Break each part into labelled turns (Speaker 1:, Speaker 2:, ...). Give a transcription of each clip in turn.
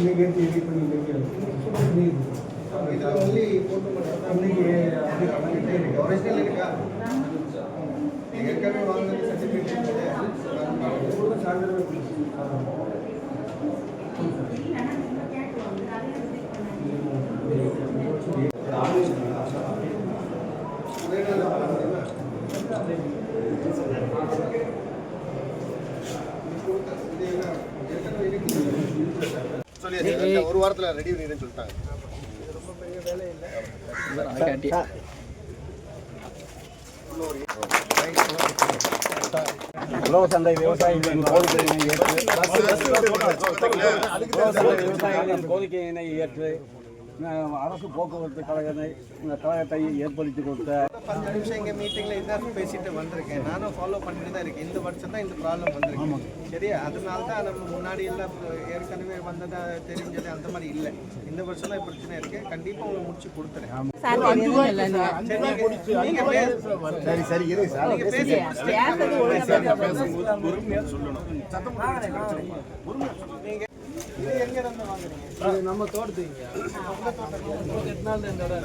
Speaker 1: ನಿಮಗೆ ತಿಳಿದು ನಿಮಗೆ ನೀವು ಇದರಲ್ಲಿ ಫೋಟೋ ನಮಗೆ ಅದಕ್ಕೆ ಅವರಿಗೆ ಅವರಿಗೆ ಸರ್ಟಿಫಿಕೇಟ್ ஒரு வாரத்தில் ரெடி பண்ணிடுன்னு சொல்லிட்டாங்க ரொம்ப பெரிய வேலை இல்லை
Speaker 2: உழவு சந்தை விவசாயிகளின் கோரிக்கையினை ஏற்று உழவு சந்தை விவசாயிகளின் கோரிக்கையினை ஏற்று அரசு போக்குவரத்து கழகத்தை இந்த கழகத்தை ஏற்படுத்தி கொடுத்த
Speaker 1: பத்து நிமிஷம் இங்கே மீட்டிங்கில் இதான் பேசிட்டு வந்திருக்கேன். நானும் ஃபாலோ பண்ணிட்டு தான் இருக்கேன். இந்த வருஷம் தான் இந்த ப்ராப்ளம் வந்திருக்கு. சரியா? அதனால தான் நம்ம முன்னாடி எல்லாம் ஏற்கனவே வந்ததா தெரிஞ்சது அந்த மாதிரி இல்லை. இந்த வருஷம் தான் பிரச்சனை இருக்கு. கண்டிப்பாக உங்களுக்கு முடிச்சு கொடுத்துறேன்.
Speaker 3: சார்.
Speaker 1: சரி, பே-
Speaker 4: சரி சரி. இருங்க சார்
Speaker 1: இது எங்க இருந்து வாங்குறீங்க?
Speaker 5: இது நம்ம தோட்டத்துக்குங்க. ஒரு எட்டு நாள் எடுத்ததுனால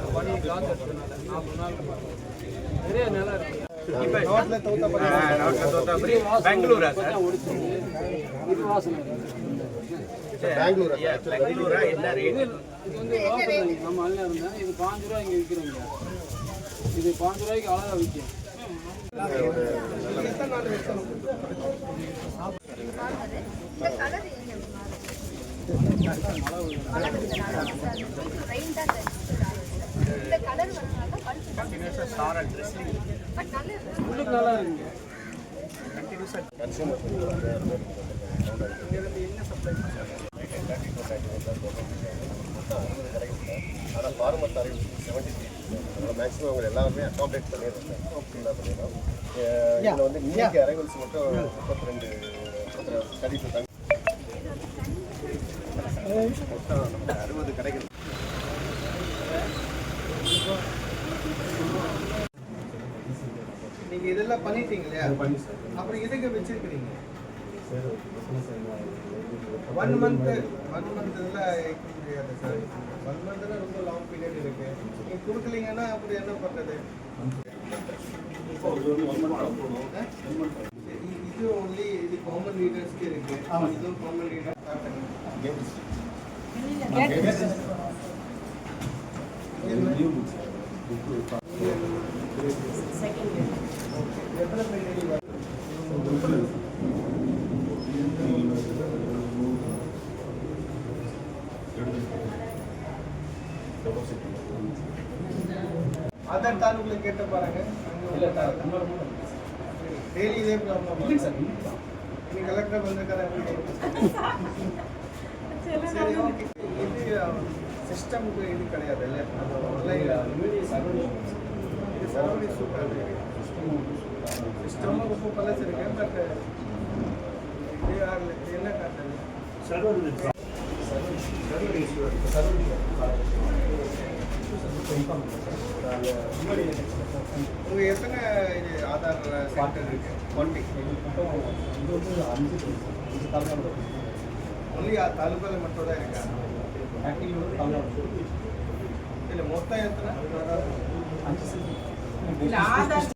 Speaker 5: நிறைய நிலம் இருக்கு. பெங்களூரா சார்? இது வாசனை
Speaker 4: பெங்களூர்
Speaker 5: இது இது வந்து வாசனை நம்ம அண்ணன் இருந்தேன். இது பாஞ்சு ரூபா இங்கே விற்கிறோங்க. இது பாஞ்சு ரூபாய்க்கு அழகாக விற்கும்
Speaker 1: எத்தனை நாள் வைக்கணும்
Speaker 6: இந்த கலர் இந்த கலர் வரனால பட் நல்ல
Speaker 5: உள்ளுக்கு நல்லா இருக்குங்க
Speaker 4: ஆனால் ஃபார்மர் தரவு செவன்டி மேக்ஸிமம் அவங்க எல்லாருமே அகாமடேட் பண்ணிடுறாங்க பண்ணிடுறோம் இதில் வந்து இன்னைக்கு அரைவல்ஸ் மட்டும் முப்பத்தி ரெண்டு ஸ்டடிஸ் இருக்காங்க மொத்தம் நமக்கு அறுபது கடைகள்
Speaker 1: நீங்க இதெல்லாம் பண்ணிட்டீங்க இல்லையா? அப்புறம் எதுக்கு வச்சிருக்கிறீங்க? ஒன் மந்த் ஒன் மந்த் இதெல்லாம் இருக்க முடியாது சார். ஒன் மந்த்னா ரொம்ப லாங் பீரியட் இருக்கு. நீங்க கொடுக்கலீங்கன்னா அப்புறம் என்ன பண்றது? இ- இது ஒன்லி இது காமன் லீடர்ஸ்க்கு இருக்கு. இதுவும் காமன் லீடர் எத்தனை பேர் வரும் அதர் தாலுக்குல கேட்ட பாருங்க. டெய்லி இதே ப்ராப்ளம் நீ கலெக்டர் வந்திருக்காரு சரி ஓகே. இது சிஸ்டமுக்கு இது கிடையாது இல்லை? அது ஆன்லைன் இது சர்வரி சூப்பர் சிஸ்டமும் ரொம்ப பழசு பட் என்ன காட்டுது சர்வர் சர்வர் உங்க எத்தனை இது ஆதார் சென்டர் இருக்கு ஒன்லி ஒன்லி தாலுக்கால மட்டும் தான் இருக்கா மொத்தம் எத்தனை
Speaker 3: அஞ்சு ஆதார்